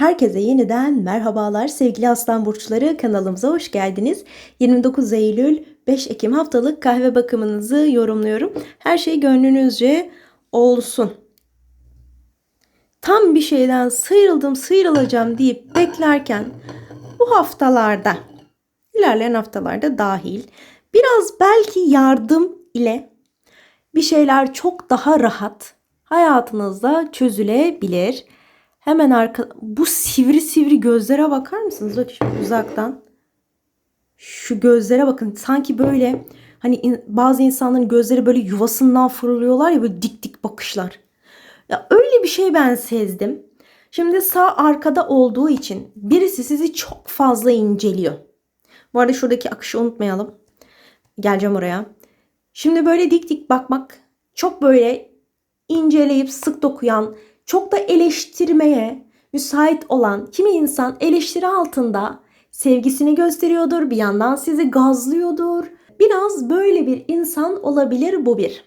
Herkese yeniden merhabalar sevgili aslan burçları kanalımıza hoş geldiniz. 29 Eylül 5 Ekim haftalık kahve bakımınızı yorumluyorum. Her şey gönlünüzce olsun. Tam bir şeyden sıyrıldım sıyrılacağım deyip beklerken bu haftalarda ilerleyen haftalarda dahil biraz belki yardım ile bir şeyler çok daha rahat hayatınızda çözülebilir. Hemen arka bu sivri sivri gözlere bakar mısınız? Bak şimdi uzaktan. Şu gözlere bakın. Sanki böyle hani in, bazı insanların gözleri böyle yuvasından fırlıyorlar ya böyle dik dik bakışlar. Ya öyle bir şey ben sezdim. Şimdi sağ arkada olduğu için birisi sizi çok fazla inceliyor. Bu arada şuradaki akışı unutmayalım. Geleceğim oraya. Şimdi böyle dik dik bakmak çok böyle inceleyip sık dokuyan, çok da eleştirmeye müsait olan kimi insan eleştiri altında sevgisini gösteriyordur, bir yandan sizi gazlıyordur. Biraz böyle bir insan olabilir bu bir.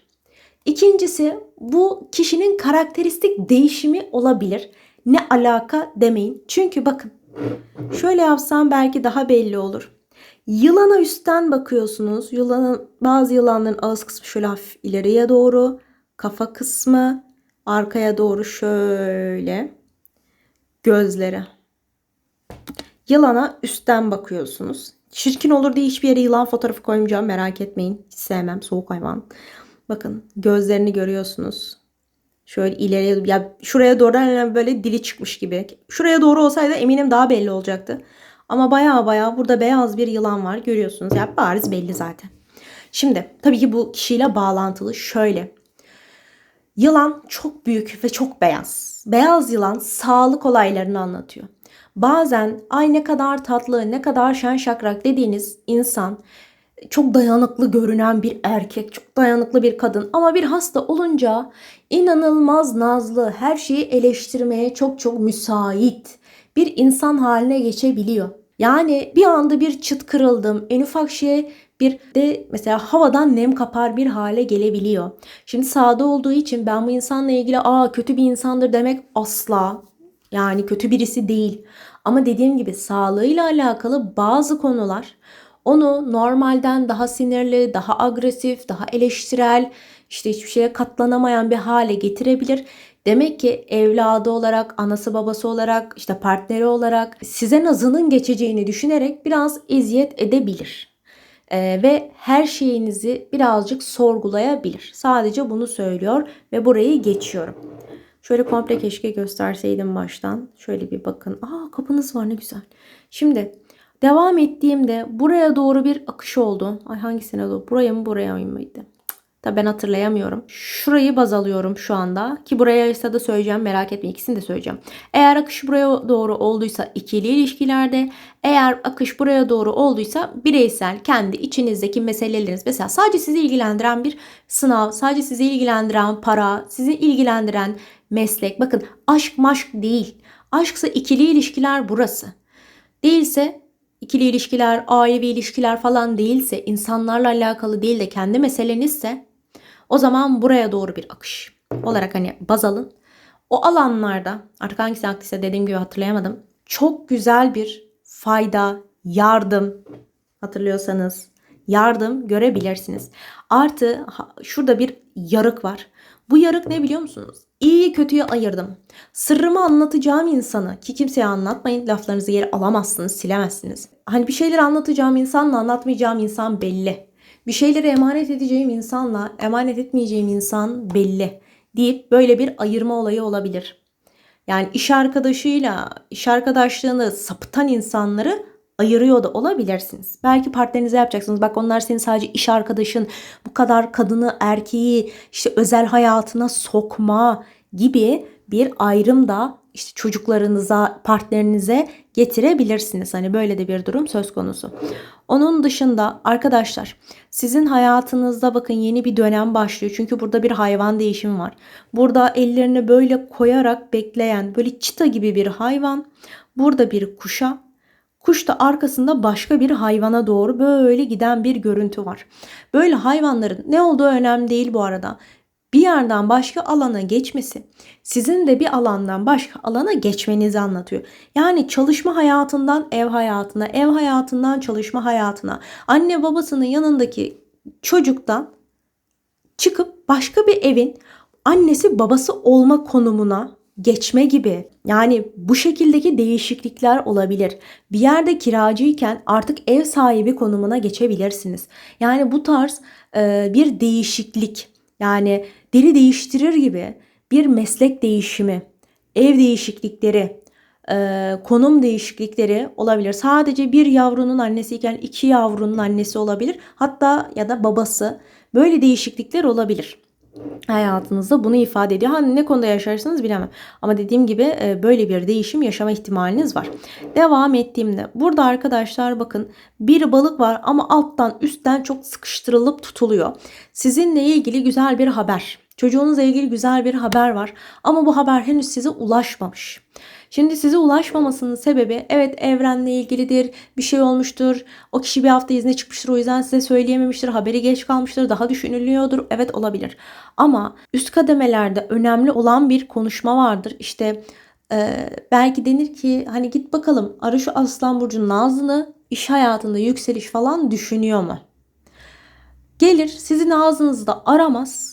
İkincisi bu kişinin karakteristik değişimi olabilir. Ne alaka demeyin. Çünkü bakın şöyle yapsam belki daha belli olur. Yılana üstten bakıyorsunuz. Yılanın bazı yılanların ağız kısmı şöyle hafif ileriye doğru, kafa kısmı arkaya doğru şöyle gözleri. Yılana üstten bakıyorsunuz. Çirkin olur diye hiçbir yere yılan fotoğrafı koymayacağım merak etmeyin. Hiç sevmem soğuk hayvan. Bakın gözlerini görüyorsunuz. Şöyle ileriye ya şuraya doğru hani böyle dili çıkmış gibi. Şuraya doğru olsaydı eminim daha belli olacaktı. Ama baya baya burada beyaz bir yılan var görüyorsunuz. Yani bariz belli zaten. Şimdi tabii ki bu kişiyle bağlantılı şöyle. Yılan çok büyük ve çok beyaz. Beyaz yılan sağlık olaylarını anlatıyor. Bazen ay ne kadar tatlı, ne kadar şen şakrak dediğiniz insan çok dayanıklı görünen bir erkek, çok dayanıklı bir kadın ama bir hasta olunca inanılmaz nazlı, her şeyi eleştirmeye çok çok müsait bir insan haline geçebiliyor. Yani bir anda bir çıt kırıldım, en ufak şeye bir de mesela havadan nem kapar bir hale gelebiliyor. Şimdi sağda olduğu için ben bu insanla ilgili aa kötü bir insandır demek asla yani kötü birisi değil. Ama dediğim gibi sağlığıyla alakalı bazı konular onu normalden daha sinirli, daha agresif, daha eleştirel, işte hiçbir şeye katlanamayan bir hale getirebilir. Demek ki evladı olarak, anası babası olarak, işte partneri olarak size nazının geçeceğini düşünerek biraz eziyet edebilir. Ee, ve her şeyinizi birazcık sorgulayabilir. Sadece bunu söylüyor ve burayı geçiyorum. Şöyle komple keşke gösterseydim baştan. Şöyle bir bakın. Aa kapınız var ne güzel. Şimdi devam ettiğimde buraya doğru bir akış oldu. Ay hangisine doğru? Buraya mı buraya mıydı? Tabi ben hatırlayamıyorum. Şurayı baz alıyorum şu anda. Ki buraya ise de söyleyeceğim merak etmeyin. ikisini de söyleyeceğim. Eğer akış buraya doğru olduysa ikili ilişkilerde. Eğer akış buraya doğru olduysa bireysel kendi içinizdeki meseleleriniz. Mesela sadece sizi ilgilendiren bir sınav. Sadece sizi ilgilendiren para. Sizi ilgilendiren meslek. Bakın aşk maşk değil. Aşksa ikili ilişkiler burası. Değilse ikili ilişkiler, ailevi ilişkiler falan değilse, insanlarla alakalı değil de kendi meselenizse o zaman buraya doğru bir akış olarak hani baz alın. O alanlarda artık hangisi aktifse dediğim gibi hatırlayamadım. Çok güzel bir fayda, yardım hatırlıyorsanız yardım görebilirsiniz. Artı şurada bir yarık var. Bu yarık ne biliyor musunuz? İyiyi kötüyü ayırdım. Sırrımı anlatacağım insanı ki kimseye anlatmayın laflarınızı yere alamazsınız silemezsiniz. Hani bir şeyleri anlatacağım insanla anlatmayacağım insan belli. Bir şeyleri emanet edeceğim insanla emanet etmeyeceğim insan belli deyip böyle bir ayırma olayı olabilir. Yani iş arkadaşıyla iş arkadaşlığını sapıtan insanları ayırıyor da olabilirsiniz. Belki partnerinize yapacaksınız. Bak onlar senin sadece iş arkadaşın. Bu kadar kadını, erkeği işte özel hayatına sokma gibi bir ayrım da işte çocuklarınıza, partnerinize getirebilirsiniz. Hani böyle de bir durum söz konusu. Onun dışında arkadaşlar sizin hayatınızda bakın yeni bir dönem başlıyor. Çünkü burada bir hayvan değişimi var. Burada ellerini böyle koyarak bekleyen böyle çita gibi bir hayvan. Burada bir kuşa Kuş da arkasında başka bir hayvana doğru böyle giden bir görüntü var. Böyle hayvanların ne olduğu önemli değil bu arada. Bir yerden başka alana geçmesi sizin de bir alandan başka alana geçmenizi anlatıyor. Yani çalışma hayatından ev hayatına, ev hayatından çalışma hayatına, anne babasının yanındaki çocuktan çıkıp başka bir evin annesi babası olma konumuna geçme gibi. Yani bu şekildeki değişiklikler olabilir. Bir yerde kiracıyken artık ev sahibi konumuna geçebilirsiniz. Yani bu tarz e, bir değişiklik yani deri değiştirir gibi bir meslek değişimi, ev değişiklikleri, e, konum değişiklikleri olabilir. Sadece bir yavrunun annesiyken iki yavrunun annesi olabilir. Hatta ya da babası böyle değişiklikler olabilir hayatınızda bunu ifade ediyor. Hani ne konuda yaşarsınız bilemem. Ama dediğim gibi e, böyle bir değişim yaşama ihtimaliniz var. Devam ettiğimde burada arkadaşlar bakın bir balık var ama alttan üstten çok sıkıştırılıp tutuluyor. Sizinle ilgili güzel bir haber. Çocuğunuzla ilgili güzel bir haber var ama bu haber henüz size ulaşmamış. Şimdi size ulaşmamasının sebebi evet evrenle ilgilidir. Bir şey olmuştur. O kişi bir hafta izne çıkmıştır. O yüzden size söyleyememiştir. Haberi geç kalmıştır. Daha düşünülüyordur. Evet olabilir. Ama üst kademelerde önemli olan bir konuşma vardır. İşte e, belki denir ki hani git bakalım ara şu Aslan Burcu Nazlı'nı iş hayatında yükseliş falan düşünüyor mu? Gelir sizin ağzınızda aramaz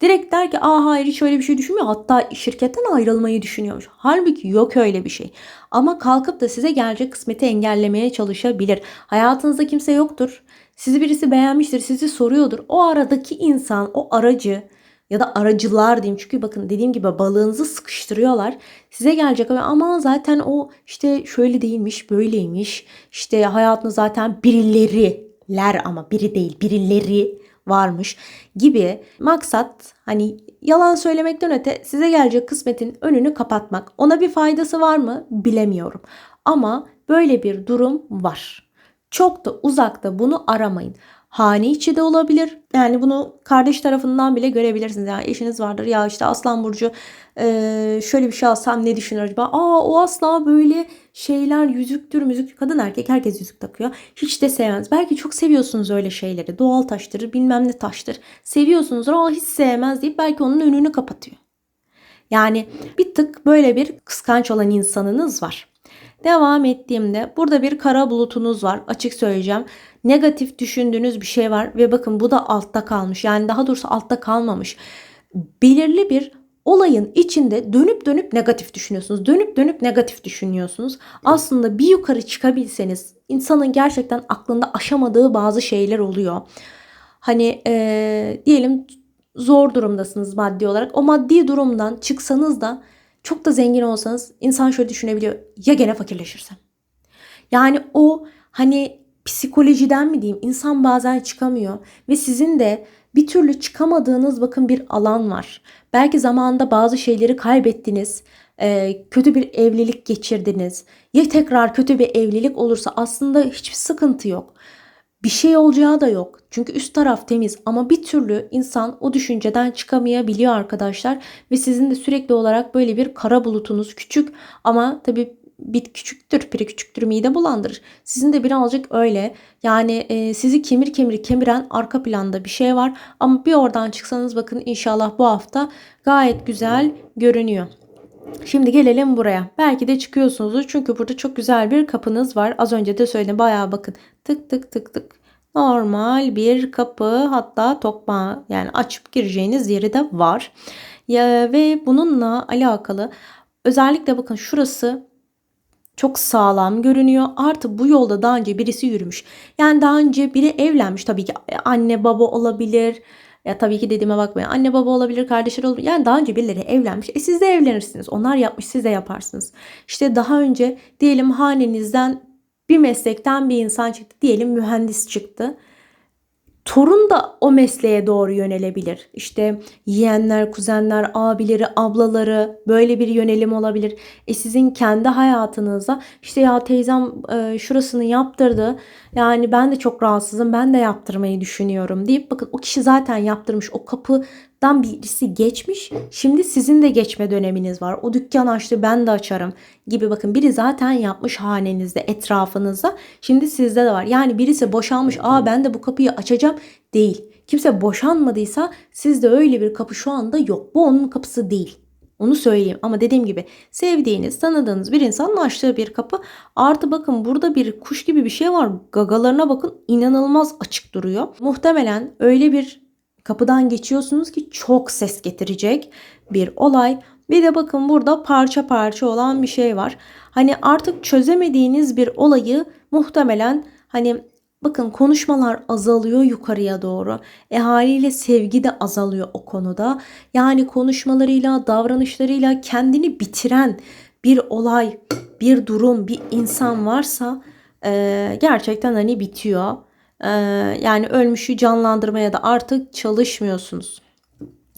Direkt der ki aa hayır hiç öyle bir şey düşünmüyor. Hatta şirketten ayrılmayı düşünüyormuş. Halbuki yok öyle bir şey. Ama kalkıp da size gelecek kısmeti engellemeye çalışabilir. Hayatınızda kimse yoktur. Sizi birisi beğenmiştir, sizi soruyordur. O aradaki insan, o aracı ya da aracılar diyeyim. Çünkü bakın dediğim gibi balığınızı sıkıştırıyorlar. Size gelecek ama zaten o işte şöyle değilmiş, böyleymiş. İşte hayatında zaten birileriler ama biri değil, birileri varmış gibi maksat hani yalan söylemekten öte size gelecek kısmetin önünü kapatmak. Ona bir faydası var mı bilemiyorum. Ama böyle bir durum var. Çok da uzakta bunu aramayın hane içi de olabilir. Yani bunu kardeş tarafından bile görebilirsiniz. Yani eşiniz vardır ya işte Aslan Burcu şöyle bir şey alsam ne düşünür acaba? Aa o asla böyle şeyler yüzüktür müzik kadın erkek herkes yüzük takıyor. Hiç de sevmez. Belki çok seviyorsunuz öyle şeyleri. Doğal taştır bilmem ne taştır. Seviyorsunuz ama hiç sevmez deyip belki onun önünü kapatıyor. Yani bir tık böyle bir kıskanç olan insanınız var. Devam ettiğimde burada bir kara bulutunuz var. Açık söyleyeceğim. Negatif düşündüğünüz bir şey var ve bakın bu da altta kalmış. Yani daha doğrusu altta kalmamış. Belirli bir olayın içinde dönüp dönüp negatif düşünüyorsunuz. Dönüp dönüp negatif düşünüyorsunuz. Aslında bir yukarı çıkabilseniz insanın gerçekten aklında aşamadığı bazı şeyler oluyor. Hani ee, diyelim zor durumdasınız maddi olarak. O maddi durumdan çıksanız da çok da zengin olsanız insan şöyle düşünebiliyor. Ya gene fakirleşirsem? Yani o hani psikolojiden mi diyeyim insan bazen çıkamıyor ve sizin de bir türlü çıkamadığınız bakın bir alan var. Belki zamanında bazı şeyleri kaybettiniz. kötü bir evlilik geçirdiniz. Ya tekrar kötü bir evlilik olursa aslında hiçbir sıkıntı yok bir şey olacağı da yok. Çünkü üst taraf temiz ama bir türlü insan o düşünceden çıkamayabiliyor arkadaşlar. Ve sizin de sürekli olarak böyle bir kara bulutunuz küçük ama tabii bit küçüktür, piri küçüktür, mide bulandırır. Sizin de birazcık öyle. Yani e, sizi kemir kemir kemiren arka planda bir şey var. Ama bir oradan çıksanız bakın inşallah bu hafta gayet güzel görünüyor. Şimdi gelelim buraya. Belki de çıkıyorsunuzdur çünkü burada çok güzel bir kapınız var. Az önce de söyledim bayağı bakın tık tık tık tık. Normal bir kapı hatta tokma yani açıp gireceğiniz yeri de var. Ya, ve bununla alakalı özellikle bakın şurası çok sağlam görünüyor. Artı bu yolda daha önce birisi yürümüş. Yani daha önce biri evlenmiş tabii ki anne baba olabilir ya tabii ki dediğime bakmayın. Anne baba olabilir, kardeşler olabilir. Yani daha önce birileri evlenmiş. E siz de evlenirsiniz. Onlar yapmış, siz de yaparsınız. İşte daha önce diyelim hanenizden bir meslekten bir insan çıktı. Diyelim mühendis çıktı torun da o mesleğe doğru yönelebilir. İşte yeğenler, kuzenler, abileri, ablaları böyle bir yönelim olabilir. E sizin kendi hayatınızda işte ya teyzem e, şurasını yaptırdı. Yani ben de çok rahatsızım. Ben de yaptırmayı düşünüyorum deyip bakın o kişi zaten yaptırmış. O kapı dan birisi geçmiş. Şimdi sizin de geçme döneminiz var. O dükkan açtı ben de açarım gibi bakın biri zaten yapmış hanenizde etrafınızda. Şimdi sizde de var. Yani birisi boşalmış aa ben de bu kapıyı açacağım değil. kimse boşanmadıysa sizde öyle bir kapı şu anda yok. Bu onun kapısı değil. Onu söyleyeyim ama dediğim gibi sevdiğiniz, tanıdığınız bir insanın açtığı bir kapı. Artı bakın burada bir kuş gibi bir şey var. Gagalarına bakın inanılmaz açık duruyor. Muhtemelen öyle bir kapıdan geçiyorsunuz ki çok ses getirecek bir olay. Bir de bakın burada parça parça olan bir şey var. Hani artık çözemediğiniz bir olayı muhtemelen hani bakın konuşmalar azalıyor yukarıya doğru. E haliyle sevgi de azalıyor o konuda. Yani konuşmalarıyla, davranışlarıyla kendini bitiren bir olay, bir durum, bir insan varsa e, gerçekten hani bitiyor. E, yani ölmüşü canlandırmaya da artık çalışmıyorsunuz.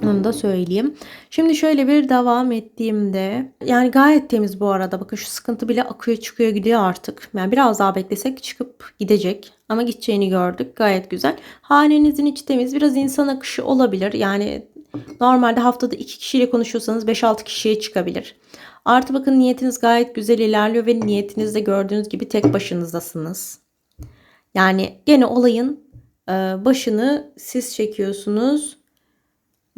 Onu da söyleyeyim. Şimdi şöyle bir devam ettiğimde yani gayet temiz bu arada. Bakın şu sıkıntı bile akıyor çıkıyor gidiyor artık. Yani biraz daha beklesek çıkıp gidecek. Ama gideceğini gördük. Gayet güzel. Hanenizin içi temiz. Biraz insan akışı olabilir. Yani normalde haftada iki kişiyle konuşuyorsanız 5-6 kişiye çıkabilir. Artı bakın niyetiniz gayet güzel ilerliyor ve niyetinizde gördüğünüz gibi tek başınızdasınız. Yani gene olayın başını siz çekiyorsunuz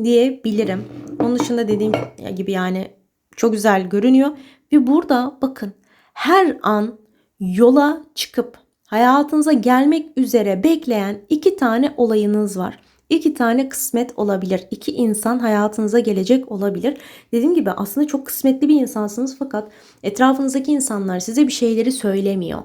diyebilirim. Onun dışında dediğim gibi yani çok güzel görünüyor. Ve burada bakın her an yola çıkıp hayatınıza gelmek üzere bekleyen iki tane olayınız var. İki tane kısmet olabilir. İki insan hayatınıza gelecek olabilir. Dediğim gibi aslında çok kısmetli bir insansınız fakat etrafınızdaki insanlar size bir şeyleri söylemiyor.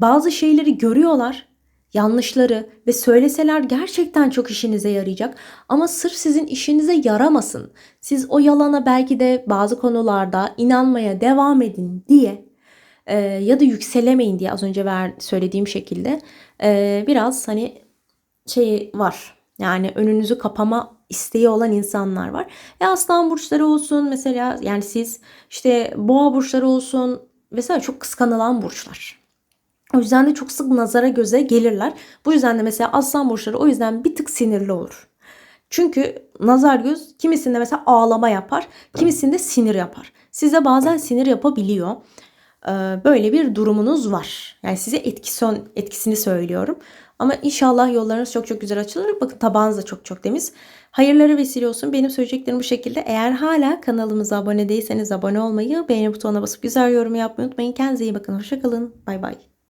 Bazı şeyleri görüyorlar yanlışları ve söyleseler gerçekten çok işinize yarayacak. Ama sırf sizin işinize yaramasın. Siz o yalana belki de bazı konularda inanmaya devam edin diye e, ya da yükselemeyin diye az önce ver, söylediğim şekilde e, biraz hani şey var. Yani önünüzü kapama isteği olan insanlar var. E aslan burçları olsun mesela yani siz işte boğa burçları olsun vesaire çok kıskanılan burçlar. O yüzden de çok sık nazara göze gelirler. Bu yüzden de mesela aslan burçları o yüzden bir tık sinirli olur. Çünkü nazar göz kimisinde mesela ağlama yapar, kimisinde sinir yapar. Size bazen sinir yapabiliyor. Ee, böyle bir durumunuz var. Yani size etkisi, etkisini söylüyorum. Ama inşallah yollarınız çok çok güzel açılır. Bakın tabağınız da çok çok temiz. Hayırları vesile olsun. Benim söyleyeceklerim bu şekilde. Eğer hala kanalımıza abone değilseniz abone olmayı, beğeni butonuna basıp güzel yorum yapmayı unutmayın. Kendinize iyi bakın. Hoşçakalın. Bay bay.